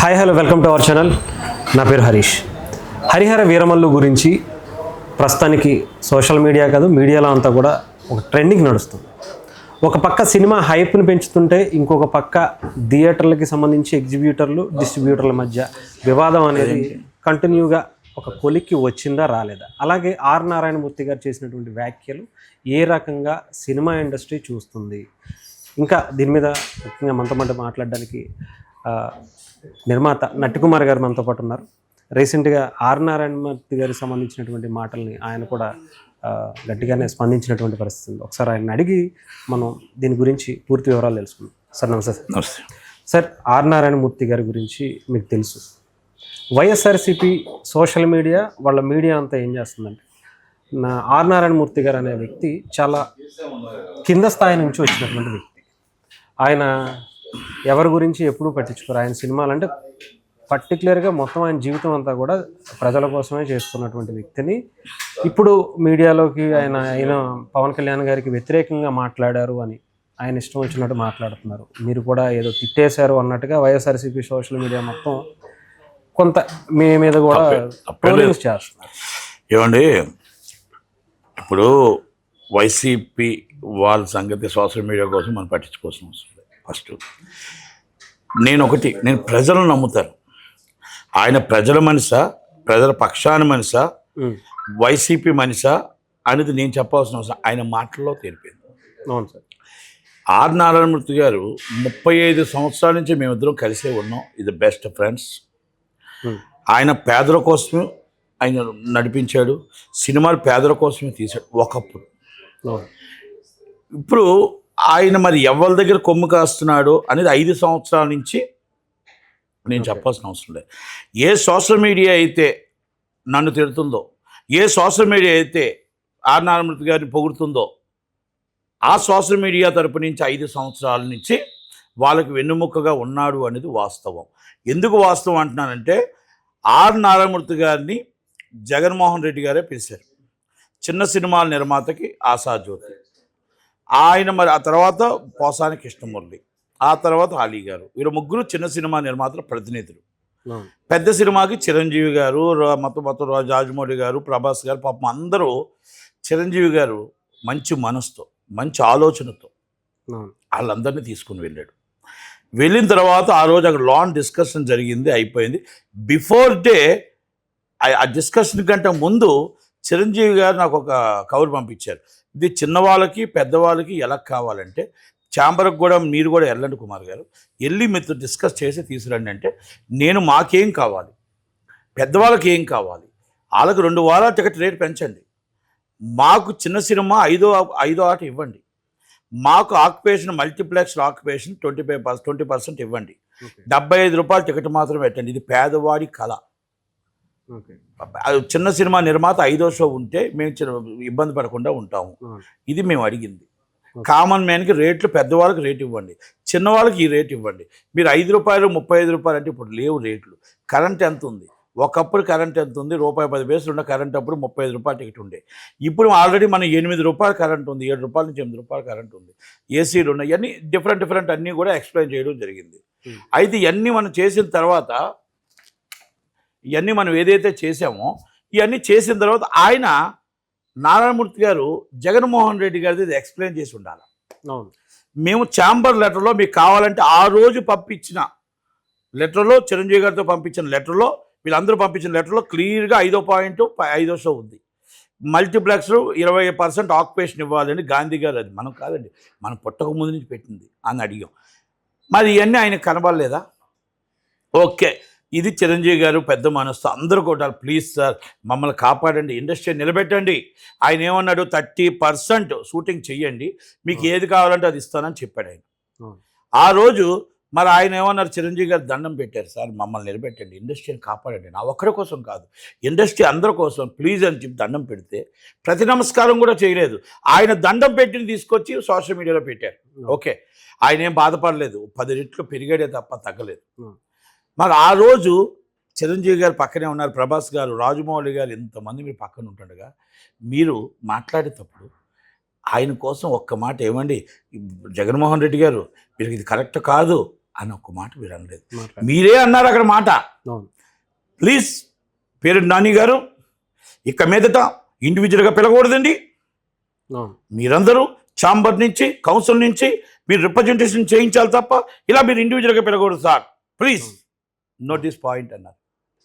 Hi hello welcome to our channel నా పేరు హరీష్. హరిహర వీరమల్లు గురించి ప్రస్తుతానికి సోషల్ మీడియా కాదు మీడియాలో అంతా కూడా ఒక ట్రెండింగ్ నడుస్తుంది. ఒక పక్క సినిమా హైప్ని పెంచుతుంటే ఇంకొక పక్క థియేటర్లకి సంబంధించి ఎగ్జిబ్యూటర్లు డిస్ట్రిబ్యూటర్ల మధ్య వివాదం అనేది కంటిన్యూగా ఒక కొలిక్కి వచ్చిందా రాలేదా? అలాగే ఆర్ నారాయణమూర్తి గారు చేసినటువంటి వ్యాఖ్యలు ఏ రకంగా సినిమా ఇండస్ట్రీ చూస్తుంది? ఇంకా దీని మీద ముఖ్యంగా మనతో మాట్లాడడానికి నిర్మాత నట్టికుమార్ గారు మనతో పాటు ఉన్నారు. రీసెంట్గా ఆర్ నారాయణమూర్తి గారికి సంబంధించినటువంటి మాటల్ని ఆయన కూడా గట్టిగానే స్పందించినటువంటి పరిస్థితి ఉంది. ఒకసారి ఆయన అడిగి మనం దీని గురించి పూర్తి వివరాలు తెలుసుకుందాం. సార్ నమస్తే సార్. నమస్తే. సార్ ఆర్ నారాయణమూర్తి గారి గురించి మీకు తెలుసు. వైఎస్ఆర్సిపి సోషల్ మీడియా వాళ్ళ మీడియా అంతా ఏం చేస్తుందంటే నా ఆర్ నారాయణమూర్తి గారు అనే వ్యక్తి చాలా కింద స్థాయి నుంచి వచ్చినటువంటి వ్యక్తి. ఆయన ఎవరి గురించి ఎప్పుడూ పట్టించుకోరు. ఆయన సినిమాలు అంటే పర్టికులర్గా మొత్తం ఆయన జీవితం అంతా కూడా ప్రజల కోసమే చేస్తున్నటువంటి వ్యక్తిని. ఇప్పుడు మీడియాలోకి ఆయన ఆయన పవన్ కళ్యాణ్ గారికి వ్యతిరేకంగా మాట్లాడారు అని ఆయన ఇష్టం వచ్చినట్టు మాట్లాడుతున్నారు. మీరు కూడా ఏదో తిట్టేశారు అన్నట్టుగా వైఎస్ఆర్సీపీ సోషల్ మీడియా మొత్తం కొంత మీ మీద కూడా చేస్తున్నారు. ఏమండి ఇప్పుడు వైసీపీ వాళ్ళ సంగతి సోషల్ మీడియా కోసం మనం పట్టించుకోవాల్సిన అవసరం ఫస్ట్. నేను ఒకటి నేను ప్రజలను నమ్ముతాను. ఆయన ప్రజల మనిషా ప్రజల పక్షాన మనిషా వైసీపీ మనిషా అనేది నేను చెప్పాల్సిన అవసరం. ఆయన మాటల్లో తెలిపింది అవును సార్. ఆర్ నారాయణమూర్తి గారు ముప్పై ఐదు సంవత్సరాల నుంచి మేమిద్దరం కలిసే ఉన్నాం. ఇది బెస్ట్ ఫ్రెండ్స్ ఆయన పేదల కోసమే ఆయన నడిపించాడు. సినిమాలు పేదల కోసమే తీశాడు. ఒకప్పుడు. ఇప్పుడు ఆయన మరి ఎవరి దగ్గర కొమ్ము కాస్తున్నాడు అనేది ఐదు సంవత్సరాల నుంచి నేను చెప్పాల్సిన అవసరం లేదు. ఏ సోషల్ మీడియా అయితే నన్ను తిడుతుందో ఏ సోషల్ మీడియా అయితే ఆర్ నారాయణమూర్తి గారిని పొగుడుతుందో ఆ సోషల్ మీడియా తరపు నుంచి ఐదు సంవత్సరాల నుంచి వాళ్ళకి వెన్నుముక్కగా ఉన్నాడు అనేది వాస్తవం. ఎందుకు వాస్తవం అంటున్నానంటే ఆర్ నారాయణమూర్తి గారిని జగన్మోహన్ రెడ్డి గారే పిలిచారు. చిన్న సినిమాల నిర్మాతకి ఆశాజ్యోతి ఆయన మరి ఆ తర్వాత పోసాని కృష్ణమురళి ఆ తర్వాత అలీ గారు. వీరు ముగ్గురు చిన్న సినిమా నిర్మాతల ప్రతినిధులు. పెద్ద సినిమాకి చిరంజీవి గారు మొత్తం మొత్తం రాజమౌళి గారు ప్రభాస్ గారు పాపం అందరూ చిరంజీవి గారు మంచి మనసుతో మంచి ఆలోచనతో వాళ్ళందరినీ తీసుకుని వెళ్ళాడు. వెళ్ళిన తర్వాత ఆ రోజు అక్కడ లాన్ డిస్కషన్ జరిగింది అయిపోయింది. బిఫోర్ డే ఆ డిస్కషన్ కంటే ముందు చిరంజీవి గారు నాకు ఒక కవర్ పంపించారు. ఇది చిన్నవాళ్ళకి పెద్దవాళ్ళకి ఎలా కావాలంటే ఛాంబర్కి కూడా మీరు కూడా వెళ్ళండి కుమార్ గారు వెళ్ళి మీతో డిస్కస్ చేసి తీసుకురండి అంటే నేను మాకేం కావాలి? పెద్దవాళ్ళకి ఏం కావాలి? వాళ్ళకి రెండు వారాల టికెట్ రేట్ పెంచండి. మాకు చిన్న సినిమా ఐదో ఐదో ఆట ఇవ్వండి. మాకు occupation multiplex occupation twenty five percent twenty percent ఇవ్వండి. డెబ్బై ఐదు రూపాయలు టికెట్ మాత్రం పెట్టండి. ఇది పేదవాడి కళ. చిన్న సినిమా నిర్మాత ఐదో షో ఉంటే మేము చిన్న ఇబ్బంది పడకుండా ఉంటాము. ఇది మేము అడిగింది. కామన్ మ్యాన్కి రేట్లు పెద్దవాళ్ళకి రేట్ ఇవ్వండి. చిన్నవాళ్ళకి ఈ రేట్ ఇవ్వండి. మీరు ఐదు రూపాయలు ముప్పై ఐదు రూపాయలు అంటే ఇప్పుడు లేవు రేట్లు. కరెంట్ ఎంత ఉంది? ఒకప్పుడు కరెంట్ ఎంత ఉంది? రూపాయి పది పైసలు ఉన్న కరెంట్ అప్పుడు ముప్పై ఐదు రూపాయలు టికెట్ ఉండే. ఇప్పుడు ఆల్రెడీ మన ఎనిమిది రూపాయలు కరెంట్ ఉంది. ఏడు రూపాయల నుంచి ఎనిమిది రూపాయలు కరెంట్ ఉంది. ఏసీలు ఉన్నాయి. ఇవన్నీ డిఫరెంట్ డిఫరెంట్ అన్నీ కూడా ఎక్స్ప్లెయిన్ చేయడం జరిగింది. అయితే ఇవన్నీ మనం చేసిన తర్వాత ఇవన్నీ మనం ఏదైతే చేసామో ఇవన్నీ చేసిన తర్వాత ఆయన నారాయణమూర్తి గారు జగన్మోహన్ రెడ్డి గారిది ఇది ఎక్స్ప్లెయిన్ చేసి ఉండాలి. అవును. మేము ఛాంబర్ లెటర్లో మీకు కావాలంటే ఆ రోజు పంపించిన లెటర్లో చిరంజీవి గారితో పంపించిన లెటర్లో వీళ్ళందరూ పంపించిన లెటర్లో క్లియర్గా ఐదో పాయింట్ ఐదో షో ఉంది. మల్టీప్లెక్స్ ఇరవై పర్సెంట్ ఆక్యుపేషన్ ఇవ్వాలని గాంధీ గారు అది మనం కాదండి మనం పుట్టక ముందు నుంచి పెట్టింది అని అడిగాం. మరి ఇవన్నీ ఆయన కనబడలేదా? ఓకే. ఇది చిరంజీవి గారు పెద్ద మనసు అందరూ కూడా ప్లీజ్ సార్ మమ్మల్ని కాపాడండి. ఇండస్ట్రీ నిలబెట్టండి. ఆయన ఏమన్నాడు? థర్టీ పర్సెంట్ షూటింగ్ చెయ్యండి. మీకు ఏది కావాలంటే అది ఇస్తానని చెప్పాడు ఆయన. ఆ రోజు మరి ఆయన ఏమన్నారు? చిరంజీవి గారు దండం పెట్టారు. సార్ మమ్మల్ని నిలబెట్టండి. ఇండస్ట్రీని కాపాడండి. నా ఒక్కడి కోసం కాదు. ఇండస్ట్రీ అందరి కోసం ప్లీజ్ అని చెప్పి దండం పెడితే ప్రతి నమస్కారం కూడా చేయలేదు. ఆయన దండం పెట్టిన తీసుకొచ్చి సోషల్ మీడియాలో పెట్టారు. ఓకే. ఆయన ఏం బాధపడలేదు. పది రెట్లు పెరిగాడే తప్ప తగ్గలేదు. మరి ఆ రోజు చిరంజీవి గారు పక్కనే ఉన్నారు ప్రభాస్ గారు రాజమౌళి గారు ఇంతమంది మీరు పక్కన ఉంటుండగా మీరు మాట్లాడేటప్పుడు ఆయన కోసం ఒక్క మాట ఏమండి జగన్మోహన్ రెడ్డి గారు మీరు ఇది కరెక్ట్ కాదు అని ఒక మాట మీరు అనలేదు. మీరే అన్నారు అక్కడ మాట. ప్లీజ్ పేరు నాని గారు ఇక మీదట ఇండివిజువల్గా పిలకూడదండి. మీరందరూ ఛాంబర్ నుంచి కౌన్సిల్ నుంచి మీరు రిప్రజెంటేషన్ చేయించాలి తప్ప ఇలా మీరు ఇండివిజువల్గా పిలకూడదు sir. Please. Note this point అన్నారు.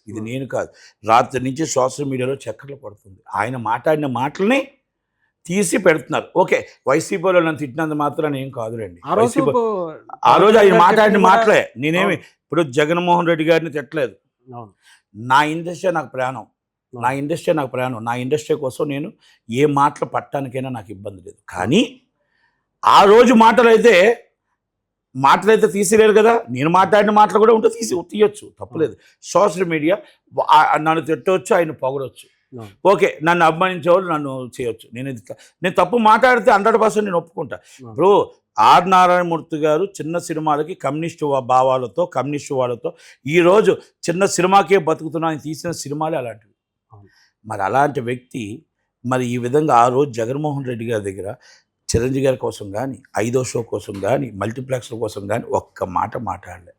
ఇది నేను కాదు. రాత్రి నుంచి సోషల్ మీడియాలో చక్కర్లు పడుతుంది. ఆయన మాట్లాడిన మాటల్ని తీసి పెడుతున్నారు. ఓకే వైసీపీలో నన్ను తిట్టినంత మాత్రం ఏం కాదులేండి. ఆ రోజు వైసీపీ ఆ రోజు ఆయన మాట్లాడిన మాటలే. నేనేమి ఇప్పుడు జగన్మోహన్ రెడ్డి గారిని తిట్టలేదు. నా ఇండస్ట్రీ నాకు ప్రాణం. నా ఇండస్ట్రీ నాకు ప్రాణం. నా ఇండస్ట్రీ కోసం నేను ఏ మాటలు పట్టడానికైనా నాకు ఇబ్బంది లేదు. కానీ ఆ రోజు మాటలు అయితే మాటలు అయితే తీసిలేరు కదా? నేను మాట్లాడిన మాటలు కూడా ఉంటే తీసి తీయొచ్చు తప్పలేదు. సోషల్ మీడియా నన్ను తిట్టవచ్చు ఆయన పొగడవచ్చు అవును. ఓకే నన్ను అభిమానించే వాళ్ళు నన్ను చేయొచ్చు. నేను ఇది నేను తప్పు మాట్లాడితే హండ్రెడ్ పర్సెంట్ నేను ఒప్పుకుంటా. ఇప్పుడు ఆర్ నారాయణమూర్తి గారు చిన్న సినిమాలకి కమ్యూనిస్టు భావాలతో కమ్యూనిస్టు వాళ్ళతో ఈరోజు చిన్న సినిమాకే బతుకుతున్నా ఆయన తీసిన సినిమాలే అలాంటివి. మరి అలాంటి వ్యక్తి మరి ఈ విధంగా ఆ రోజు జగన్మోహన్ రెడ్డి గారి దగ్గర చిరంజీవి గారి కోసం కానీ ఐదో షో కోసం కానీ మల్టీప్లెక్స్ల కోసం కానీ ఒక్క మాట మాట్లాడలే.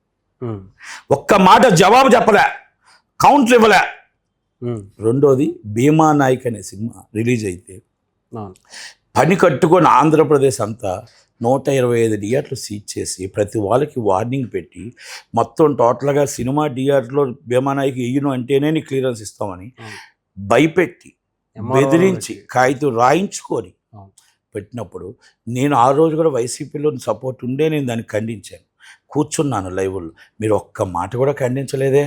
ఒక్క మాట జవాబు చెప్పలే కౌంటర్ ఇవ్వలే. రెండోది భీమా నాయక్ అనే సినిమా రిలీజ్ అయితే పని కట్టుకొని ఆంధ్రప్రదేశ్ అంతా నూట ఇరవై ఐదు డిఆర్లు సీజ్ చేసి ప్రతి వాళ్ళకి వార్నింగ్ పెట్టి మొత్తం టోటల్గా సినిమా డిఆర్లో భీమానాయకి వెయ్యను అంటేనే నీకు క్లియరెన్స్ ఇస్తామని. భయపెట్టి బెదిరించి. కాగితం రాయించుకొని. పెట్టినప్పుడు నేను ఆ రోజు కూడా వైసీపీలో సపోర్ట్ ఉండే నేను దాన్ని ఖండించాను. కూర్చున్నాను లైవ్లో. మీరు ఒక్క మాట కూడా ఖండించలేదే.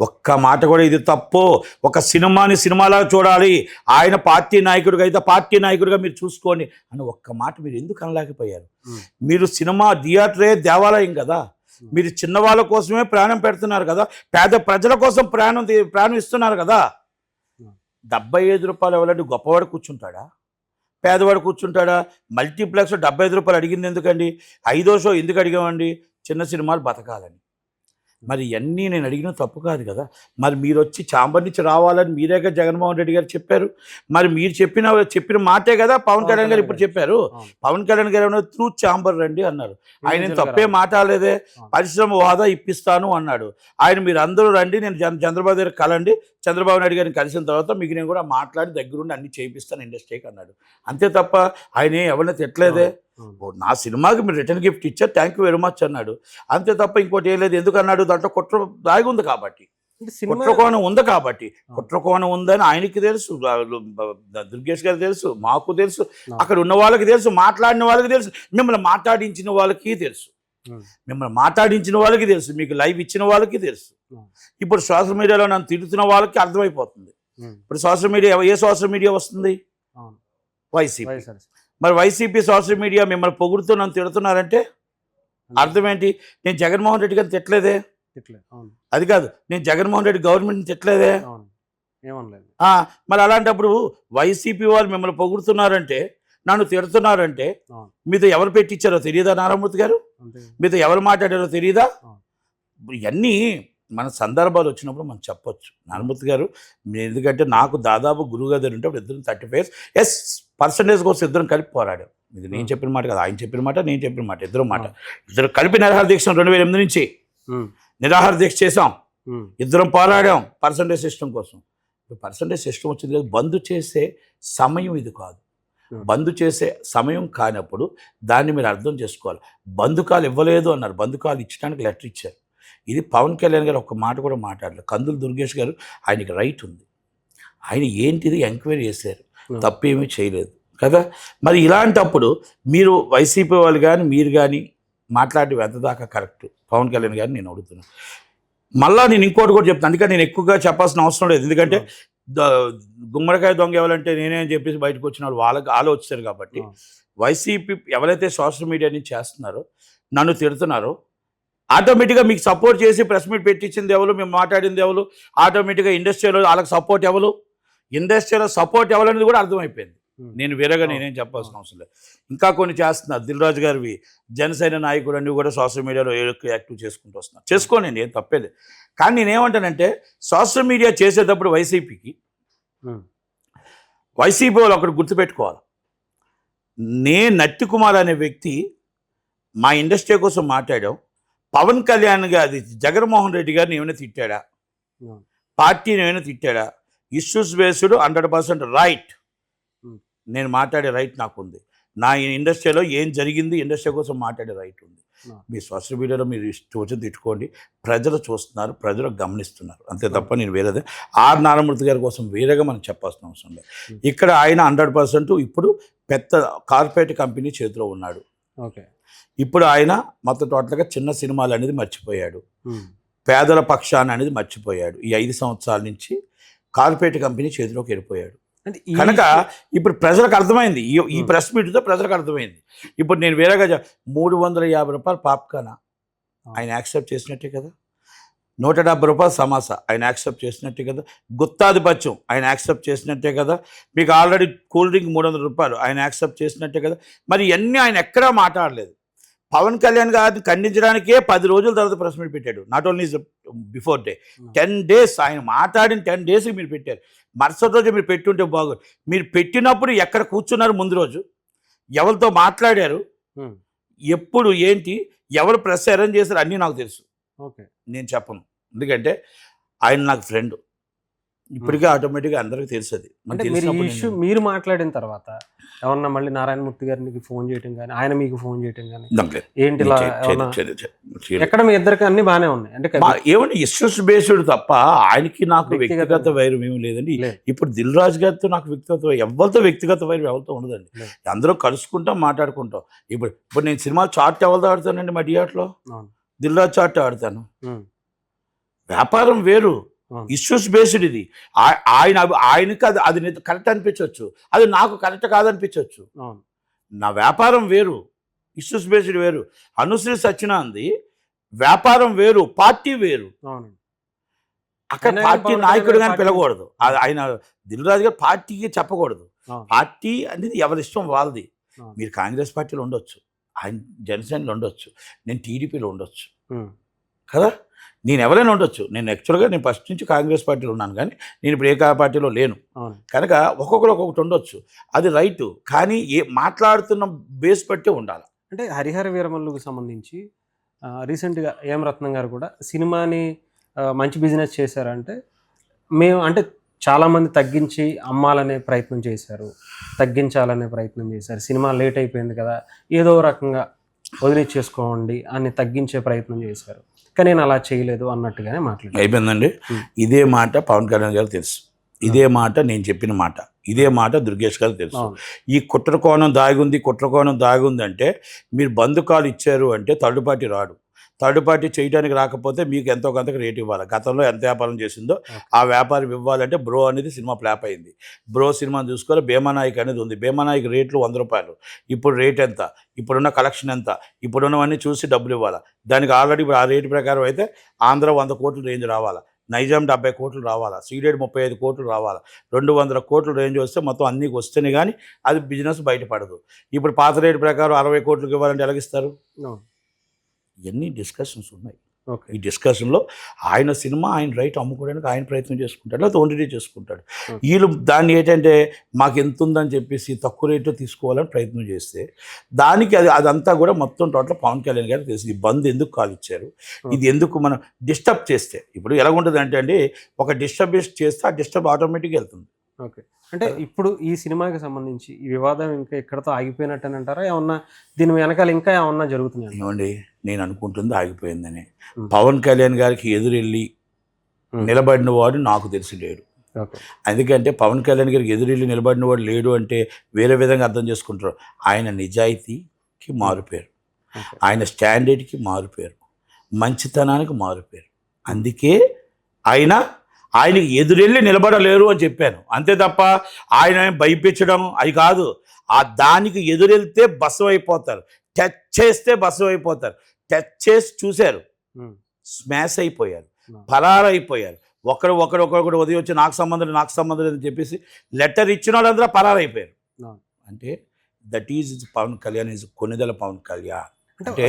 ఒక్క మాట కూడా ఇది తప్పు? ఒక సినిమాని సినిమాలా చూడాలి. ఆయన పార్టీ నాయకుడిగా అయితే పార్టీ నాయకుడిగా మీరు చూసుకోండి అని ఒక్క మాట మీరు ఎందుకు అనలేకపోయారు. మీరు సినిమా థియేటరే దేవాలయం కదా? మీరు చిన్నవాళ్ళ కోసమే ప్రాణం పెడుతున్నారు కదా? పేద ప్రజల కోసం ప్రాణం ప్రాణం ఇస్తున్నారు కదా. డెబ్బై ఐదు రూపాయలు ఎవరంటే గొప్పవాడు కూర్చుంటాడా? పేదవాడు కూర్చుంటాడా? మల్టీప్లెక్స్ డెబ్బై ఐదు రూపాయలు అడిగింది ఎందుకండి? ఐదో షో ఎందుకు అడిగామండి? చిన్న సినిమాలు బతకాలని. మరి ఇవన్నీ నేను అడిగిన తప్పు కాదు కదా. మరి మీరు వచ్చి చాంబర్ నుంచి రావాలని మీరేగా జగన్మోహన్ రెడ్డి గారు చెప్పారు. మరి మీరు చెప్పిన చెప్పిన మాటే కదా పవన్ కళ్యాణ్ గారు ఇప్పుడు చెప్పారు. పవన్ కళ్యాణ్ గారు ఏమన్నా త్రూ చాంబర్ రండి అన్నారు. ఆయన తప్పే. మాట్లాడలేదే. పరిశ్రమ హోదా ఇప్పిస్తాను అన్నాడు. ఆయన మీరు అందరూ రండి నేను చంద్ర- చంద్రబాబు గారు కలండి. చంద్రబాబు నాయుడు గారిని కలిసిన తర్వాత మీకు నేను కూడా మాట్లాడి దగ్గరుండి అన్ని చేయిస్తాను ఇండస్ట్రీకి అన్నాడు. అంతే తప్ప ఆయన ఎవరిని తిట్టలేదే. నా సినిమాకి మీరు రిటర్న్ గిఫ్ట్ ఇచ్చారు థ్యాంక్ యూ వెరీ మచ్ అన్నాడు. అంతే తప్ప ఇంకోటి ఏం లేదు. ఎందుకు అన్నాడు దాంట్లో కుట్ర దాగి ఉంది కాబట్టి కుట్రకోణం ఉంది కాబట్టి. కుట్రకోణం ఉందని ఆయనకి తెలుసు. దుర్గేష్ గారికి తెలుసు. మాకు తెలుసు. అక్కడ ఉన్న వాళ్ళకి తెలుసు. మాట్లాడిన వాళ్ళకి తెలుసు. మిమ్మల్ని మాట్లాడించిన వాళ్ళకి తెలుసు. మిమ్మల్ని మాట్లాడించిన వాళ్ళకి తెలుసు. మీకు లైవ్ ఇచ్చిన వాళ్ళకి తెలుసు. ఇప్పుడు సోషల్ మీడియాలో నన్ను తిడుతున్న వాళ్ళకి అర్థమైపోతుంది. ఇప్పుడు సోషల్ మీడియా ఏ సోషల్ మీడియా వస్తుంది? వైసీపీ. మరి వైసీపీ సోషల్ మీడియా మిమ్మల్ని పొగుడుతూ నన్ను తిడుతున్నారంటే అర్థం ఏంటి నేను జగన్మోహన్ రెడ్డి గారిని తిట్టలేదే? అది కాదు నేను జగన్మోహన్ రెడ్డి గవర్నమెంట్ని తిట్టలేదే? మరి అలాంటప్పుడు వైసీపీ వాళ్ళు మిమ్మల్ని పొగుడుతున్నారంటే నన్ను తిడుతున్నారంటే. మీతో ఎవరు పెట్టించారో తెలియదా నారాయణమూర్తి గారు? మీతో ఎవరు మాట్లాడారో తెలియదా. ఇవన్నీ మన సందర్భాలు వచ్చినప్పుడు మనం చెప్పొచ్చు. నారాయణమూర్తి గారు ఎందుకంటే నాకు దాదాపు గురువు గారు ఉంటే ఇద్దరం థర్టీ ఫైవ్ ఎస్ పర్సంటేజ్ కోసం ఇద్దరం కలిపి పోరాడాం ఇది నేను. చెప్పిన మాట కదా ఆయన చెప్పిన మాట నేను చెప్పిన మాట ఇద్దరు మాట ఇద్దరు కలిపి నిరాహార దీక్ష రెండు వేల ఎనిమిది నుంచి. నిరాహార దీక్ష చేసాం. ఇద్దరం పోరాడాం పర్సంటేజ్ సిస్టమ్ కోసం ఇప్పుడు పర్సంటేజ్ సిస్టమ్ వచ్చింది కదా బంద్ చేసే సమయం ఇది కాదు. బంద్ చేసే సమయం కానప్పుడు దాన్ని మీరు అర్థం చేసుకోవాలి బంధుకాలు ఇవ్వలేదు అన్నారు బంధుకాలు ఇచ్చడానికి లెటర్ ఇచ్చారు ఇది పవన్ కళ్యాణ్ గారు ఒక మాట కూడా మాట్లాడలేదు కందులు దుర్గేష్ గారు ఆయనకి రైట్ ఉంది ఆయన ఏంటిది ఎంక్వైరీ చేశారు. తప్పేమీ చేయలేదు. కదా? మరి ఇలాంటప్పుడు మీరు వైసీపీ వాళ్ళు కానీ మీరు కానీ మాట్లాడి ఎంత దాకా కరెక్ట్. పవన్ కళ్యాణ్ గారిని నేను అడుగుతున్నాను మళ్ళా నేను ఇంకోటి కూడా చెప్తాను అందుకని నేను ఎక్కువగా చెప్పాల్సిన అవసరం లేదు. ఎందుకంటే ద- గుమ్మడికాయ దొంగ ఎవరంటే నేనే అని చెప్పేసి బయటకు వచ్చిన వాళ్ళు వాళ్ళకి ఆలో వచ్చారు కాబట్టి అవును. వైసీపీ ఎవరైతే సోషల్ మీడియా నుంచి చేస్తున్నారో నన్ను తిడుతున్నారో ఆటోమేటిక్గా మీకు సపోర్ట్ చేసి ప్రెస్ మీట్ పెట్టించింది ఎవరు? మేము మాట్లాడింది ఎవరు? ఆటోమేటిక్గా ఇండస్ట్రీలో వాళ్ళకి సపోర్ట్ ఎవరు? ఇండస్ట్రీలో సపోర్ట్ ఎవరు అనేది కూడా అర్థమైపోయింది. ఉమ్. నేను వేరేగా అవును. నేనేం చెప్పాల్సిన అవసరం లేదు. ఇంకా కొన్ని చేస్తున్నారు దిల్ రాజు గారివి జనసేన నాయకుడు అన్ని కూడా సోషల్ మీడియాలో యాక్టివ్ చేసుకుంటూ వస్తున్నారు. చేసుకోండి ఏం తప్పేది కానీ నేనేమంటానంటే సోషల్ మీడియా చేసేటప్పుడు వైసీపీకి. వైసీపీ వాళ్ళు ఒకటి గుర్తుపెట్టుకోవాలి. నే నట్టి కుమార్ అనే వ్యక్తి మా ఇండస్ట్రీ కోసం మాట్లాడాం. పవన్ కళ్యాణ్ గారి జగన్మోహన్ రెడ్డి గారిని ఏమైనా తిట్టాడా. పార్టీని ఏమైనా తిట్టాడా? Issues based hundred percent right. నేను మాట్లాడే రైట్ నాకు ఉంది నా ఇండస్ట్రీలో ఏం జరిగింది ఇండస్ట్రీ కోసం మాట్లాడే రైట్ ఉంది. మీ సోషల్ మీడియాలో మీరు ఇష్టం వచ్చి తిట్టుకోండి. ప్రజలు చూస్తున్నారు ప్రజలు గమనిస్తున్నారు. అంతే తప్ప నేను వేరేదే. ఆర్ నారాయణమూర్తి గారి కోసం వేరేగా మనం చెప్పాల్సిన అవసరం లేదు. ఇక్కడ ఆయన హండ్రెడ్ పర్సెంట్ ఇప్పుడు పెద్ద కార్పొరేట్ కంపెనీ చేతిలో ఉన్నాడు. ఓకే. ఇప్పుడు ఆయన మొత్తం టోటల్గా చిన్న సినిమాలు అనేది మర్చిపోయాడు. పేదల పక్షాన అనేది మర్చిపోయాడు. ఈ ఐదు సంవత్సరాల నుంచి కార్పొరేట్ కంపెనీ చేతిలోకి వెళ్ళిపోయాడు. కనుక ఇప్పుడు ప్రజలకు అర్థమైంది. ఈ ఈ. ప్రెస్ మీట్తో ప్రజలకు అర్థమైంది. ఇప్పుడు నేను వేరేగా మూడు వందల యాభై రూపాయలు పాప్కార్న్ ఆయన యాక్సెప్ట్ చేసినట్టే కదా. నూట డెబ్బై రూపాయలు సమోసా. ఆయన యాక్సెప్ట్ చేసినట్టే కదా. గుత్తాధిపత్యం ఆయన యాక్సెప్ట్ చేసినట్టే కదా. మీకు ఆల్రెడీ కూల్ డ్రింక్ మూడు వందల రూపాయలు. ఆయన యాక్సెప్ట్ చేసినట్టే కదా. మరి ఇవన్నీ ఆయన ఎక్కడా మాట్లాడలేదు. పవన్ కళ్యాణ్ గారిని ఖండించడానికే పది రోజుల తర్వాత ప్రెస్ మీట్ పెట్టాడు. Not only before day ten days ఆయన మాట్లాడిన టెన్ డేస్కి మీరు పెట్టారు. మరుసటి రోజు మీరు పెట్టుంటే బాగోదు మీరు పెట్టినప్పుడు ఎక్కడ కూర్చున్నారు ముందు రోజు? ఎవరితో మాట్లాడారు? ఉమ్. ఎప్పుడు ఏంటి? ఎవరు ప్రెస్ అరేంజ్ చేశారు? అన్నీ నాకు తెలుసు. ఓకే. నేను చెప్పను. ఎందుకంటే ఆయన నాకు ఫ్రెండ్. ఇప్పటికే ఆటోమేటిక్గా అందరికీ ఈ ఇష్యూ మీరు మాట్లాడిన తర్వాత ఎవరన్నా మళ్ళీ నారాయణమూర్తి గారికి ఫోన్ చేయటం కానీ ఆయన మీకు ఫోన్ చేయటం కానీ ఏంటి ఎక్కడ మీ ఇద్దరికి అన్ని బాగానే ఉన్నాయి అంటే ఏమన్నా ఇష్యూస్ బేస్డ్ తప్ప ఆయనకి నాకు వ్యక్తిగత- వైరం ఏమి లేదండి లేదు. ఇప్పుడు దిల్ రాజు గారితో నాకు వ్యక్తిగత వైరం ఎవరితో వ్యక్తిగత వైరం ఎవరితో ఉండదండి. అందరూ కలుసుకుంటాం మాట్లాడుకుంటాం ఇప్పుడు ఇప్పుడు నేను సినిమా చార్ట్ ఎవరితో ఆడతానండి మా డియాట్లో. దిల్ రాజు చార్ట్ ఆడతాను. వ్యాపారం వేరు. ఇష్యూస్ బేస్డ్ ఇది ఆయన ఆయనకి అది అది కరెక్ట్ అనిపించవచ్చు అది నాకు కరెక్ట్ కాదనిపించవచ్చు నా వ్యాపారం వేరు. ఇష్యూస్ బేస్డ్ వేరు. అనుశ్రీ సత్యనాంది వ్యాపారం వేరు పార్టీ వేరు. అక్కడ పార్టీ నాయకుడు కానీ అది ఆయన దిల్రాజు గారు పార్టీకి చెప్పకూడదు. పార్టీ అనేది ఎవరి ఇష్టం వాళ్ళది. మీరు కాంగ్రెస్ పార్టీలో ఉండొచ్చు. ఆయన జనసేనలో ఉండొచ్చు. నేను టీడీపీలో ఉండొచ్చు. కదా? నేను ఎవరైనా ఉండొచ్చు. నేను యాక్చువల్గా నేను ఫస్ట్ నుంచి కాంగ్రెస్ పార్టీలో ఉన్నాను కానీ నేను ఇప్పుడు ఏ కా- పార్టీలో లేను. అవును. కనుక ఒక్కొక్కరు ఒక్కొక్కటి ఉండొచ్చు. అది రైటు. కానీ ఏ మాట్లాడుతున్న బేస్ బట్టే ఉండాలి. అంటే హరిహర వీరమల్లుకు సంబంధించి రీసెంట్గా ఏం రత్నం గారు కూడా సినిమాని మంచి బిజినెస్ చేశారంటే మేము అంటే చాలామంది తగ్గించి అమ్మాలనే ప్రయత్నం చేశారు. తగ్గించాలనే ప్రయత్నం చేశారు. సినిమా లేట్ అయిపోయింది కదా ఏదో రకంగా వదిలిచ్చేసుకోండి అని తగ్గించే ప్రయత్నం చేశారు. కానీ నేను అలా చేయలేదు అన్నట్టుగానే మాట్లాడారు. అయిపోయిందండి. ఇదే మాట పవన్ కళ్యాణ్ గారు తెలుసు. ఇదే మాట నేను చెప్పిన మాట. ఇదే మాట దుర్గేష్ గారు తెలుసు. ఈ కుట్ర కోణం దాగుంది కుట్ర కోణం దాగుంది అంటే మీరు బంధుకాలు ఇచ్చారు అంటే పార్టీ రాడు. థర్డ్ పార్టీ చేయడానికి రాకపోతే మీకు ఎంతో కొంతకు రేట్ ఇవ్వాలి. గతంలో ఎంత వ్యాపారం చేసిందో ఆ వ్యాపారం ఇవ్వాలంటే బ్రో అనేది సినిమా ఫ్లాప్ అయింది. బ్రో సినిమా చూసుకొని భీమానాయక్ అనేది ఉంది. భీమానాయక్ రేట్లు వంద రూపాయలు. ఇప్పుడు రేట్ ఎంత? ఇప్పుడున్న కలెక్షన్ ఎంత? ఇప్పుడున్నవన్నీ చూసి డబ్బులు ఇవ్వాలి? దానికి ఆల్రెడీ ఇప్పుడు ఆ రేటు ప్రకారం అయితే ఆంధ్ర వంద కోట్ల రేంజ్ రావాలా? నైజాం డెబ్బై కోట్లు రావాలా? సీడెడ్ ముప్పై ఐదు కోట్లు రావాలా? రెండు వందల కోట్ల రేంజ్ వస్తే మొత్తం అన్నీ వస్తేనే కానీ అది బిజినెస్ బయటపడదు. ఇప్పుడు పాత రేటు ప్రకారం అరవై కోట్లకు ఇవ్వాలంటే ఎలాగిస్తారు? ఇవన్నీ డిస్కషన్స్ ఉన్నాయి. ఓకే. ఈ డిస్కషన్లో ఆయన సినిమా ఆయన రైట్ అమ్ముకోవడానికి ఆయన ప్రయత్నం చేసుకుంటాడు లేకపోతే ఓన్లీ చేసుకుంటాడు. వీళ్ళు దాన్ని ఏంటంటే మాకు ఎంత ఉందని చెప్పేసి తక్కువ రేట్లో తీసుకోవాలని ప్రయత్నం చేస్తే దానికి అది అదంతా కూడా మొత్తం టోటల్ పవన్ కళ్యాణ్ గారికి తెలుసు ఈ బంద్ ఎందుకు కాల్ ఇచ్చారు. ఇది ఎందుకు మనం డిస్టర్బ్ చేస్తే ఇప్పుడు ఎలా ఉంటుంది అంటే అండి ఒక డిస్టర్బెన్స్ చేస్తే ఆ డిస్టర్బ్ ఆటోమేటిక్గా వెళ్తుంది. ఓకే. అంటే ఇప్పుడు ఈ సినిమాకి సంబంధించి ఈ వివాదం ఇంకా ఇక్కడతో ఆగిపోయినట్టు అంటారా? ఏమన్నా దీని వెనకాల ఇంకా ఏమన్నా జరుగుతున్నాయి? ఏమండి నేను అనుకుంటుంది ఆగిపోయిందని. పవన్ కళ్యాణ్ గారికి ఎదురెళ్ళి. నిలబడిన వాడు నాకు తెలిసి లేడు. ఎందుకంటే పవన్ కళ్యాణ్ గారికి ఎదురెళ్ళి నిలబడిన వాడు లేడు అంటే వేరే విధంగా అర్థం చేసుకుంటారు. ఆయన నిజాయితీకి మారుపేరు. ఆయన స్టాండర్డ్కి మారుపేరు. మంచితనానికి మారుపేరు. అందుకే ఆయన ఆయనకి ఎదురెళ్ళి నిలబడలేరు అని చెప్పాను. అంతే తప్ప ఆయన భయపించడం అది కాదు. ఆ దానికి ఎదురెళ్తే బస్సు అయిపోతారు టచ్ చేస్తే బస్సు అయిపోతారు టచ్ చేసి చూశారు. స్మాష్ అయిపోయారు. పరారైపోయారు. ఒకరు ఒకరు ఒకరు ఉదయం వచ్చి నాకు సంబంధం లేదు, నాకు సంబంధం లేదని చెప్పేసి లెటర్ ఇచ్చిన వాళ్ళందరూ పరారైపోయారు. అంటే that is Pawan Kalyan is Konidela Pawan Kalyan. అంటే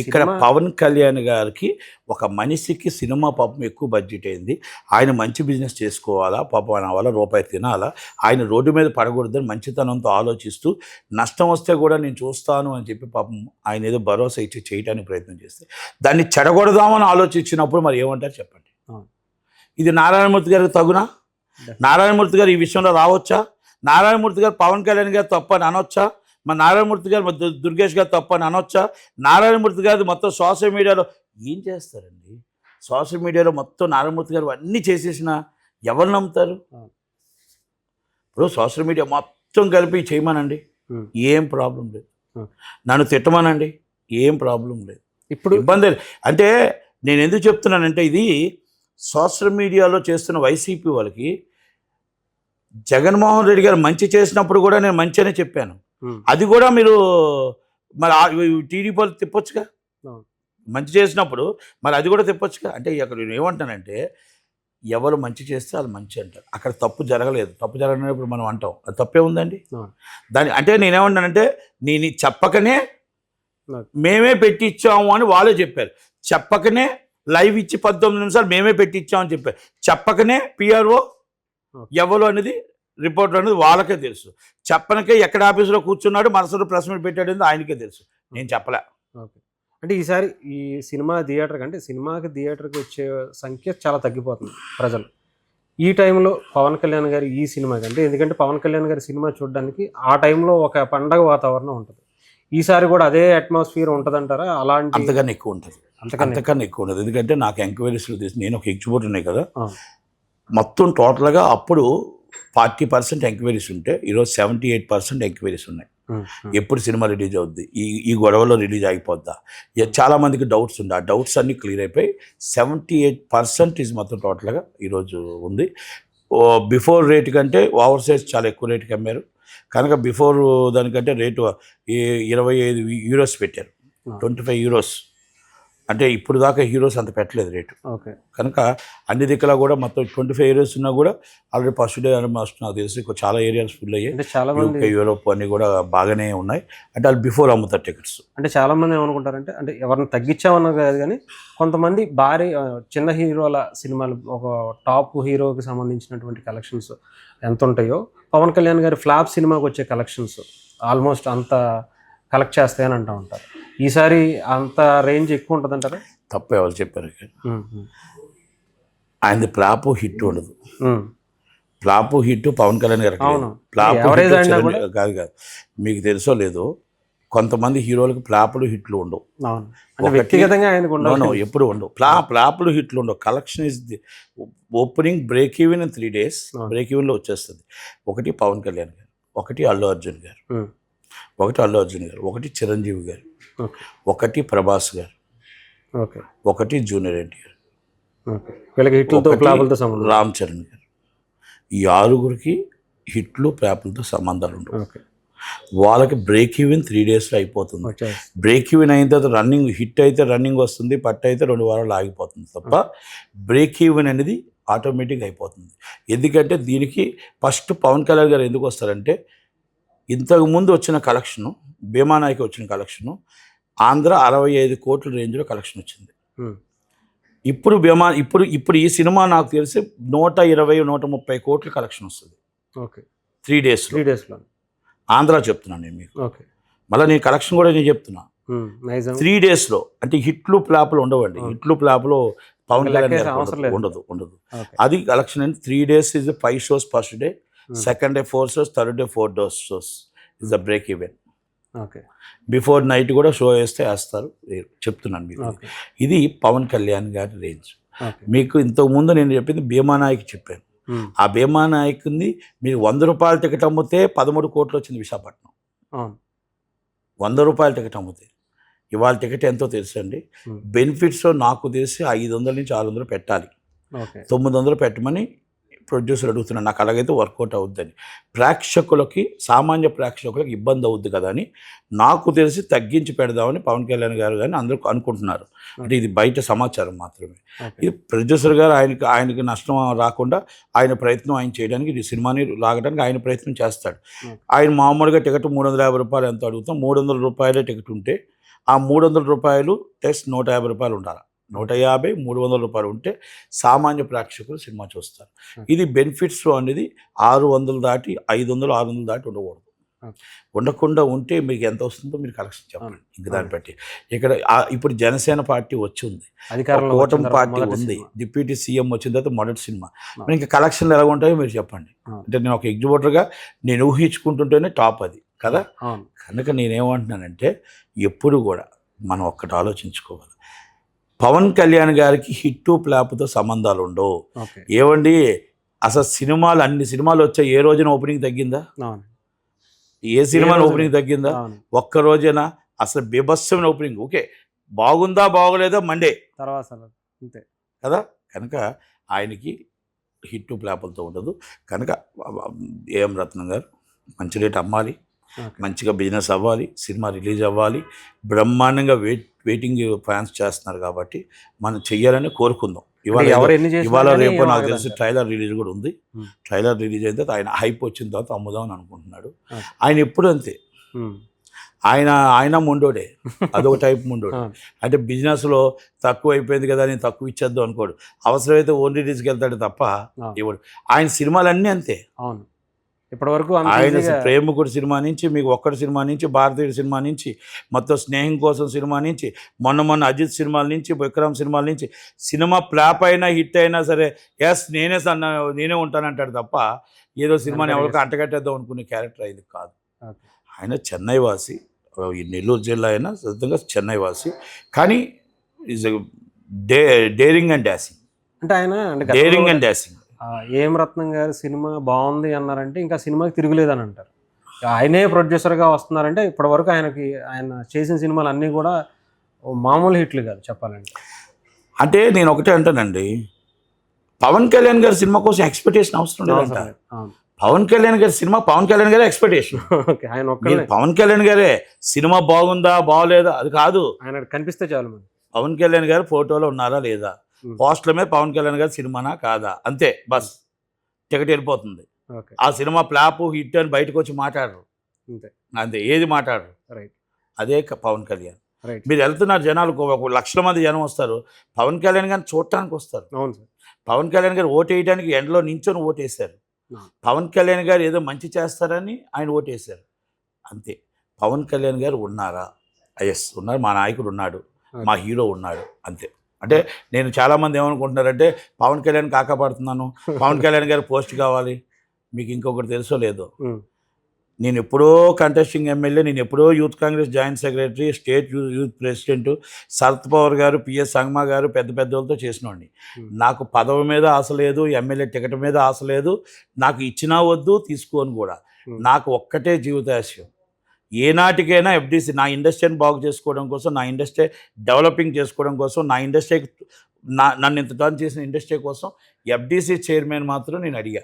ఇక్కడ పవన్ కళ్యాణ్ గారికి ఒక మనిషికి సినిమా పాపం ఎక్కువ బడ్జెట్ అయింది. ఆయన మంచి బిజినెస్ చేసుకోవాలా పాపం వల్ల రూపాయి తినాలా ఆయన రోడ్డు మీద పడకూడదని మంచితనంతో ఆలోచిస్తూ నష్టం వస్తే కూడా నేను చూస్తాను అని చెప్పి పాపం ఆయన ఏదో భరోసా ఇచ్చి చేయడానికి ప్రయత్నం చేస్తే దాన్ని చెడగొడదామని ఆలోచించినప్పుడు మరి ఏమంటారు చెప్పండి. ఇది నారాయణమూర్తి గారికి తగునా? నారాయణమూర్తి గారు ఈ విషయంలో రావచ్చా? నారాయణమూర్తి గారు పవన్ కళ్యాణ్ గారు తప్ప అని అనొచ్చా? మా నారాయణమూర్తి గారు మా దుర్గేష్ గారు తప్ప అని అనొచ్చా నారాయణమూర్తి గారు మొత్తం సోషల్ మీడియాలో ఏం చేస్తారండి సోషల్ మీడియాలో మొత్తం నారాయణమూర్తి గారు అన్నీ చేసేసిన ఎవరు నమ్ముతారు. ఇప్పుడు సోషల్ మీడియా మొత్తం కలిపి చేయమనండి. ఏం ప్రాబ్లం లేదు. నన్ను తిట్టమనండి ఏం ప్రాబ్లం లేదు ఇప్పుడు ఇబ్బంది లేదు. అంటే నేను ఎందుకు చెప్తున్నానంటే ఇది సోషల్ మీడియాలో చేస్తున్న వైసీపీ వాళ్ళకి జగన్మోహన్ రెడ్డి గారు మంచి చేసినప్పుడు కూడా నేను మంచి అనే చెప్పాను అది కూడా మీరు మరి టీడీపీ వాళ్ళు తిప్పొచ్చుగా. మంచి చేసినప్పుడు మరి అది కూడా తిప్పొచ్చుగా? అంటే అక్కడ నేను ఏమంటానంటే ఎవరు మంచి చేస్తే వాళ్ళు మంచి అంటారు. అక్కడ తప్పు జరగలేదు. తప్పు జరగనప్పుడు మనం అంటాం. అది తప్పే ఉందండి. దాని అంటే నేనేమంటానంటే నేను చెప్పకనే. మేమే పెట్టించాము అని వాళ్ళే చెప్పారు. చెప్పకనే లైవ్ ఇచ్చి పద్దెనిమిది నిమిషాలు మేమే పెట్టించామని చెప్పారు. చెప్పకనే పిఆర్ఓ. ఎవరు అనేది రిపోర్టర్ అనేది వాళ్ళకే తెలుసు. చెప్పనకే ఎక్కడ ఆఫీసులో కూర్చున్నాడు మనసులో ప్రెస్ మీట్ పెట్టాడు అనేది ఆయనకే తెలుసు. నేను చెప్పలే. ఓకే. అంటే ఈసారి ఈ సినిమా థియేటర్ అంటే సినిమాకి థియేటర్కి వచ్చే సంఖ్య చాలా తగ్గిపోతుంది ప్రజలు. ఈ టైంలో పవన్ కళ్యాణ్ గారి ఈ సినిమాకి అంటే ఎందుకంటే పవన్ కళ్యాణ్ గారి సినిమా చూడడానికి ఆ టైంలో ఒక పండగ వాతావరణం ఉంటుంది. ఈసారి కూడా అదే అట్మాస్ఫియర్ ఉంటుందంటారా? అలాంటి అంతకన్నా ఎక్కువ ఉంటుంది. అంతకన్నా ఎక్కువ. ఉండదు ఎందుకంటే నాకు ఎంక్వైరీస్లో తీసి నేను ఒక ఎగ్జిబిట్ ఉన్నాయి కదా. మొత్తం టోటల్గా అప్పుడు ఫార్టీ పర్సెంట్ ఎంక్వైరీస్ ఉంటే ఈరోజు సెవెంటీ ఎయిట్ పర్సెంట్ ఎంక్వైరీస్ ఉన్నాయి. ఎప్పుడు సినిమా రిలీజ్ అవుద్ది? ఈ ఈ గొడవలో రిలీజ్ అయిపోద్దా? ఇక చాలా మందికి డౌట్స్ ఉంది ఆ డౌట్స్ అన్నీ క్లియర్ అయిపోయి సెవెంటీ ఎయిట్ పర్సెంట్ ఈజ్ మొత్తం టోటల్గా ఈరోజు ఉంది. బిఫోర్ రేట్ కంటే ఓవర్ సైజ్ చాలా ఎక్కువ రేటుకి అమ్మారు. కనుక బిఫోర్ దానికంటే రేటు ఈ ఇరవై ఐదు యూరోస్ పెట్టారు. Twenty five euros. అంటే ఇప్పుడు దాకా హీరోస్ అంత పెట్టలేదు రేటు. ఓకే. కనుక అన్ని దిక్కులా కూడా మొత్తం ట్వంటీ ఫైవ్ ఏరియాస్ ఉన్నా కూడా ఆల్రెడీ ఫస్ట్ డే ఆల్మోస్ట్ నాకు తెలిసి చాలా ఏరియాస్ ఫుల్ అయ్యాయి. అంటే చాలా మంది యూరోప్ అన్ని కూడా బాగానే ఉన్నాయి. అంటే వాళ్ళు బిఫోర్ అమ్ముతారు టికెట్స్ అంటే చాలా మంది ఏమనుకుంటారంటే అంటే ఎవరిని తగ్గించామన్నా కాదు కానీ కొంతమంది భారీ చిన్న హీరోల సినిమాలు ఒక టాప్ హీరోకి సంబంధించినటువంటి కలెక్షన్స్ ఎంత ఉంటాయో పవన్ కళ్యాణ్ గారి ఫ్లాప్ సినిమాకి వచ్చే కలెక్షన్స్ ఆల్మోస్ట్ అంత కలెక్ట్ చేస్తాయని అంటూ ఉంటారు. ఈసారి అంత రేంజ్ ఎక్కువ ఉంటుంది అంటారా తప్ప ఎవరు చెప్పారు. ఆయనది ప్లాపు హిట్ ఉండదు. Flop hit Pawan Kalyan. అవును. ప్లాపు కాదు కాదు. మీకు తెలుసో లేదో కొంతమంది హీరోలకు ప్లాపులు హిట్లు ఉండవు. వ్యక్తిగతంగా ఆయనకు ఎప్పుడు ఉండవు. ప్లా ప్లాపులు హిట్లు ఉండవు. Collection is the opening break even in three days. Break ఈవెన్లో వచ్చేస్తుంది. ఒకటి పవన్ కళ్యాణ్ గారు ఒకటి అల్లు అర్జున్ గారు. ఒకటి అల్లు అర్జున్ గారు ఒకటి చిరంజీవి గారు ఒకటి ప్రభాస్ గారు ఓకే. ఒకటి జూనియర్ ఎన్టీఆర్ వీళ్ళకి హిట్లతో సంబంధం రామ్ చరణ్ గారు. ఈ ఆరుగురికి హిట్లు ప్లాపులతో సంబంధాలు ఓకే. వాళ్ళకి బ్రేక్ ఈవెన్ త్రీ డేస్లో అయిపోతుంది. బ్రేక్ ఈవెన్ అయిన తర్వాత రన్నింగ్ హిట్ అయితే రన్నింగ్ వస్తుంది పట్టు అయితే రెండు వారాలు ఆగిపోతుంది తప్ప బ్రేక్ ఈవెన్ అనేది ఆటోమేటిక్ అయిపోతుంది. ఎందుకంటే దీనికి ఫస్ట్ పవన్ కళ్యాణ్ గారు ఎందుకు వస్తారంటే ఇంతకు ముందు వచ్చిన కలెక్షను భీమానాయకి వచ్చిన కలెక్షను ఆంధ్ర అరవై ఐదు కోట్ల రేంజ్లో కలెక్షన్ వచ్చింది. ఇప్పుడు భీమా ఇప్పుడు ఇప్పుడు ఈ సినిమా నాకు తెలిసి నూట ఇరవై నూట ముప్పై కోట్ల కలెక్షన్ వస్తుంది. ఓకే. త్రీ డేస్లో త్రీ డేస్లో ఆంధ్ర చెప్తున్నాను నేను మీకు. ఓకే. మళ్ళీ నేను కలెక్షన్ కూడా నేను చెప్తున్నా. త్రీ డేస్లో అంటే హిట్లు ప్లాపులు ఉండవండి. హిట్లు ప్లాపులో పవన్ కళ్యాణ్ ఉండదు. ఉండదు. అది కలెక్షన్ అంటే three days is five shows first day. Second day four shows third day four dose shows is the break even okay before night కూడా షో వేస్తే వేస్తారు. చెప్తున్నాను మీకు. ఇది పవన్ కళ్యాణ్ గారి రేంజ్ మీకు ఇంతకు ముందు నేను చెప్పింది భీమానాయక్ చెప్పాను. ఉమ్, ఆ భీమానాయక్ని మీరు వంద రూపాయల టికెట్ అమ్మితే పదమూడు కోట్లు వచ్చింది విశాఖపట్నం. వంద రూపాయల టికెట్ అమ్మితే. ఇవాళ టికెట్ ఎంతో తెలుసండి? బెనిఫిట్స్ నాకు తెలిసి ఐదు వందల నుంచి ఆరు వందలు పెట్టాలి. తొమ్మిది వందలు పెట్టమని ప్రొడ్యూసర్ అడుగుతున్నాను నాకు అలాగైతే వర్కౌట్ అవుద్దని. ప్రేక్షకులకి సామాన్య ప్రేక్షకులకు ఇబ్బంది అవుద్ది కదా అని నాకు తెలిసి తగ్గించి పెడదామని పవన్ కళ్యాణ్ గారు కానీ అందరూ అనుకుంటున్నారు. అంటే ఇది బయట సమాచారం మాత్రమే. ఇది ప్రొడ్యూసర్ గారు ఆయనకి ఆయనకి నష్టం రాకుండా ఆయన ప్రయత్నం ఆయన చేయడానికి ఈ సినిమాని లాగడానికి ఆయన ప్రయత్నం చేస్తాడు. ఆయన మామూలుగా టికెట్ మూడు వందల యాభై రూపాయలు ఎంత అడుగుతాం? మూడు వందల రూపాయలే టికెట్ ఉంటే ఆ మూడు వందల రూపాయలు టెస్ట్ నూట యాభై రూపాయలు ఉండాలి? నూట యాభై మూడు వందల రూపాయలు ఉంటే సామాన్య ప్రేక్షకులు సినిమా చూస్తారు. ఇది బెనిఫిట్స్ అనేది ఆరు వందలు దాటి ఐదు వందలు ఆరు వందలు దాటి ఉండకూడదు. Okay. ఉండకుండా ఉంటే మీకు ఎంత వస్తుందో మీరు కలెక్షన్ చెప్పండి. ఇంక దాన్ని బట్టి. ఇక్కడ ఇప్పుడు జనసేన పార్టీ వచ్చి ఉంది కూటమి పార్టీ ఉంది. డిప్యూటీ సీఎం వచ్చిన తర్వాత మొదటి సినిమా. మరి ఇంకా కలెక్షన్లు ఎలా ఉంటాయో మీరు చెప్పండి. అంటే నేను ఒక ఎగ్జిబిటర్గా నేను ఊహించుకుంటుంటేనే టాప్ అది కదా? కనుక నేనేమంటున్నానంటే ఎప్పుడు కూడా మనం ఒక్కటి ఆలోచించుకోవాలి. పవన్ కళ్యాణ్ గారికి హిట్టు ప్లాప్తో సంబంధాలు ఉండవు. ఏమండి అసలు సినిమాలు అన్ని సినిమాలు వచ్చాయి ఏ రోజున ఓపెనింగ్ తగ్గిందా? ఏ సినిమా? ఓపెనింగ్ తగ్గిందా? ఒక్క రోజైనా అసలు బీభత్సమైన ఓపెనింగ్ ఓకే. బాగుందా బాగోలేదా? మండే తర్వాత అంతే. కదా? కనుక ఆయనకి హిట్ ప్లాపులతో ఉండదు. కనుక ఏం రత్నం గారు మంచి రేట్ అమ్మాలి. మంచిగా బిజినెస్ అవ్వాలి సినిమా రిలీజ్ అవ్వాలి బ్రహ్మాండంగా వెయిట్ వెయిటింగ్ ఫ్యాన్స్ చేస్తున్నారు కాబట్టి మనం చెయ్యాలని కోరుకుందాం ఇవాళ ఇవాళ రేపు నాకు తెలిసి. ట్రైలర్ రిలీజ్ కూడా ఉంది. ట్రైలర్ రిలీజ్ అయిన తర్వాత ఆయన హైప్ వచ్చిన తర్వాత అమ్ముదాం అని అనుకుంటున్నాడు. ఆయన ఎప్పుడు అంతే. ఆయన ఆయన ముండోడే అదొక టైప్ ముండోడు. అంటే బిజినెస్లో తక్కువ అయిపోయింది కదా నేను తక్కువ ఇచ్చేద్దాం అనుకోడు అవసరమైతే ఓన్ రిలీజ్కి వెళ్తాడు తప్ప. ఇవ్వడు ఆయన సినిమాలన్నీ అంతే అవును ఇప్పటి వరకు అంత ఆయన ప్రేమకుడు సినిమా నుంచి మీకు ఒక్కడి సినిమా నుంచి భారతీయుడు సినిమా నుంచి మొత్తం స్నేహం కోసం సినిమా నుంచి మొన్న మొన్న అజిత్ సినిమాల నుంచి విక్రమ్ సినిమాల నుంచి సినిమా ఫ్లాప్ అయినా హిట్ అయినా సరే ఎస్ నేనే సన్న నేనే ఉంటానంటాడు తప్ప ఏదో సినిమాని ఎవరికి అంటగట్టేద్దాం అనుకునే క్యారెక్టర్ అయింది కాదు. ఆయన చెన్నై వాసి ఈ నెల్లూరు జిల్లా అయినా సొంతంగా చెన్నై వాసి కానీ is the daring and dashing అంటే ఆయన డేరింగ్ అండ్ డాసింగ్ ఏం రత్నం గారి సినిమా బాగుంది అన్నారంటే ఇంకా సినిమాకి తిరుగులేదని అంటారు. ఆయనే ప్రొడ్యూసర్గా వస్తున్నారంటే ఇప్పటి వరకు ఆయనకి ఆయన చేసిన సినిమాలు అన్నీ కూడా మామూలు హిట్లు కాదు చెప్పాలంటే. అంటే నేను ఒకటే అంటానండి. పవన్ కళ్యాణ్ గారి సినిమా కోసం ఎక్స్పెక్టేషన్ అవసరం లేదంట. పవన్ కళ్యాణ్ గారి సినిమా పవన్ కళ్యాణ్ గారే ఎక్స్పెక్టేషన్. ఆయన పవన్ కళ్యాణ్ గారే సినిమా బాగుందా బాగోలేదా అది కాదు. ఆయన కనిపిస్తే చాలు పవన్ కళ్యాణ్ గారు ఫోటోలో ఉన్నారా లేదా? మీద పవన్ కళ్యాణ్ గారి సినిమానా కాదా? అంతే బస్. టికెట్ వెళ్ళిపోతుంది. ఆ సినిమా ఫ్లాప్ హిట్ అని బయటకు వచ్చి మాట్లాడరు. అంతే. ఏది మాట్లాడరు. రైట్. అదే పవన్ కళ్యాణ్. మీరు వెళ్తున్నారు జనాలు ఒక- లక్షల మంది జనం వస్తారు. పవన్ కళ్యాణ్ గారిని చూడటానికి వస్తారు. పవన్ కళ్యాణ్ గారు ఓటు వేయడానికి ఎండలో నించొని ఓటేశారు. పవన్ కళ్యాణ్ గారు ఏదో మంచి చేస్తారని ఆయన ఓటేశారు. అంతే. పవన్ కళ్యాణ్ గారు ఉన్నారా? ఎస్ ఉన్నారు. మా నాయకుడు ఉన్నాడు. మా హీరో ఉన్నాడు. అంతే. అంటే నేను చాలామంది ఏమనుకుంటున్నారంటే పవన్ కళ్యాణ్ కాకపడుతున్నాను. పవన్ కళ్యాణ్ గారు పోస్ట్ కావాలి. మీకు ఇంకొకటి తెలుసో లేదో. నేను ఎప్పుడో కంటెస్టింగ్ ఎమ్మెల్యే నేను ఎప్పుడో youth Congress joint secretary state youth president Sharad Pawar గారు పిఎస్ సంగమా గారు పెద్ద పెద్దలతో చేసినోడిని. Hmm. నాకు పదవి మీద ఆశ లేదు ఎమ్మెల్యే టికెట్ మీద ఆశ లేదు. నాకు ఇచ్చినా వద్దు తీసుకోని కూడా. నాకు ఒక్కటే జీవితాశయం. ఏనాటికైనా ఎఫ్డీసీ నా ఇండస్ట్రీని బాగు చేసుకోవడం కోసం నా ఇండస్ట్రీ డెవలపింగ్ చేసుకోవడం కోసం నా ఇండస్ట్రీకి నా నన్ను ఇంత టర్న్ చేసిన ఇండస్ట్రీ కోసం ఎఫ్డీసీ చైర్మన్ మాత్రం నేను అడిగా.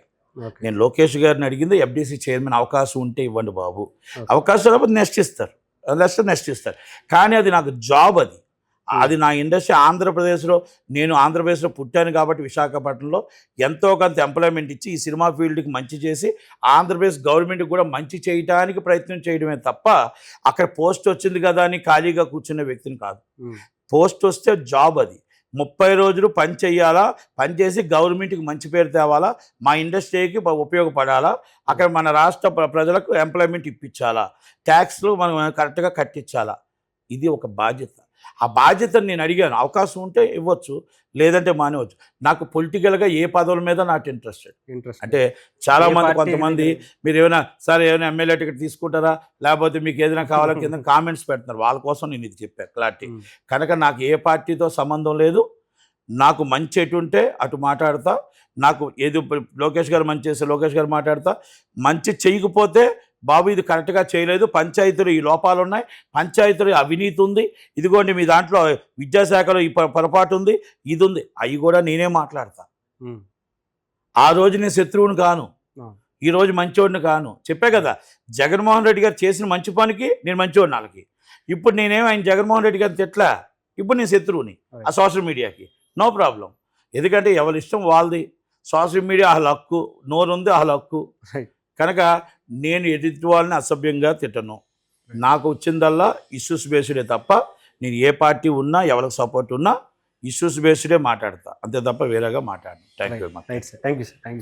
నేను లోకేష్ గారిని అడిగింది ఎఫ్డీసీ చైర్మన్ అవకాశం ఉంటే ఇవ్వండి బాబు. అవకాశం లేకపోతే నెక్స్ట్ ఇస్తారు. నెక్స్ట్ నెక్స్ట్ ఇస్తారు. కానీ అది నాకు జాబ్ అది. అది నా ఇండస్ట్రీ ఆంధ్రప్రదేశ్లో నేను ఆంధ్రప్రదేశ్లో పుట్టాను కాబట్టి విశాఖపట్నంలో ఎంతో కొంత ఎంప్లాయ్మెంట్ ఇచ్చి ఈ సినిమా ఫీల్డ్కి మంచి చేసి ఆంధ్రప్రదేశ్ గవర్నమెంట్కి కూడా మంచి చేయడానికి ప్రయత్నం చేయడమే తప్ప అక్కడ పోస్ట్ వచ్చింది కదా అని ఖాళీగా కూర్చున్న వ్యక్తిని కాదు. పోస్ట్ వస్తే జాబ్ అది. ముప్పై రోజులు పని చేయాలా పని చేసి గవర్నమెంట్కి మంచి పేరు తేవాలా? మా ఇండస్ట్రీకి ఉపయోగపడాలా? అక్కడ మన రాష్ట్ర ప్ర- ప్రజలకు ఎంప్లాయ్మెంట్ ఇప్పించాలా? ట్యాక్స్లు మనం కరెక్ట్గా కట్టించాలా? ఇది ఒక బాధ్యత. ఆ బాధ్యతను నేను అడిగాను. అవకాశం ఉంటే ఇవ్వచ్చు లేదంటే మానేవచ్చు నాకు పొలిటికల్గా ఏ పదవుల మీద నాకు ఇంట్రెస్టెడ్. ఇంట్రెస్ట్ అంటే చాలా ఏ మంది పార్టీ కొంతమంది? మీరు ఏమైనా సార్ ఏమైనా ఎమ్మెల్యే టికెట్ తీసుకుంటారా? లేకపోతే మీకు ఏదైనా కావాలా కింద కామెంట్స్ పెడుతున్నారు. వాళ్ళ కోసం నేను ఇది చెప్పాను క్లారిటీ. కనుక నాకు ఏ పార్టీతో సంబంధం లేదు. నాకు మంచి ఎటు ఉంటే అటు మాట్లాడతా. నాకు ఏది లోకేష్ గారు మంచి చేస్తే లోకేష్ గారు మాట్లాడతా. మంచి చేయకపోతే బాబు ఇది కరెక్ట్గా చేయలేదు. పంచాయతీలు ఈ లోపాలు ఉన్నాయి పంచాయతీలు అవినీతి ఉంది. ఇదిగోండి మీ దాంట్లో విద్యాశాఖలో ఈ పొరపాటు ఉంది. ఇది ఉంది అవి కూడా నేనే మాట్లాడతా. ఆ రోజు నేను శత్రువుని కాను. ఆ. ఈ రోజు మంచివాడిని కాను. చెప్పే కదా జగన్మోహన్ రెడ్డి గారు చేసిన మంచి పనికి నేను మంచివాడిని వాళ్ళకి. ఇప్పుడు నేనేం ఆయన జగన్మోహన్ రెడ్డి గారిని తిట్లా ఇప్పుడు నేను శత్రువుని ఆ సోషల్ మీడియాకి. No problem. ఎందుకంటే ఎవరి ఇష్టం వాళ్ళది. సోషల్ మీడియా వాళ్ళ హక్కు. నోరుంది వాళ్ళ హక్కు. కనుక నేను ఎదుటి వాళ్ళని అసభ్యంగా తిట్టను. నాకు వచ్చిందల్లా ఇష్యూస్ బేస్డే తప్ప నేను ఏ పార్టీ ఉన్నా ఎవరికి సపోర్ట్ ఉన్నా ఇష్యూస్ బేస్డే మాట్లాడతా. అంతే తప్ప వేరేగా మాట్లాడను. Thank you thank you sir thank you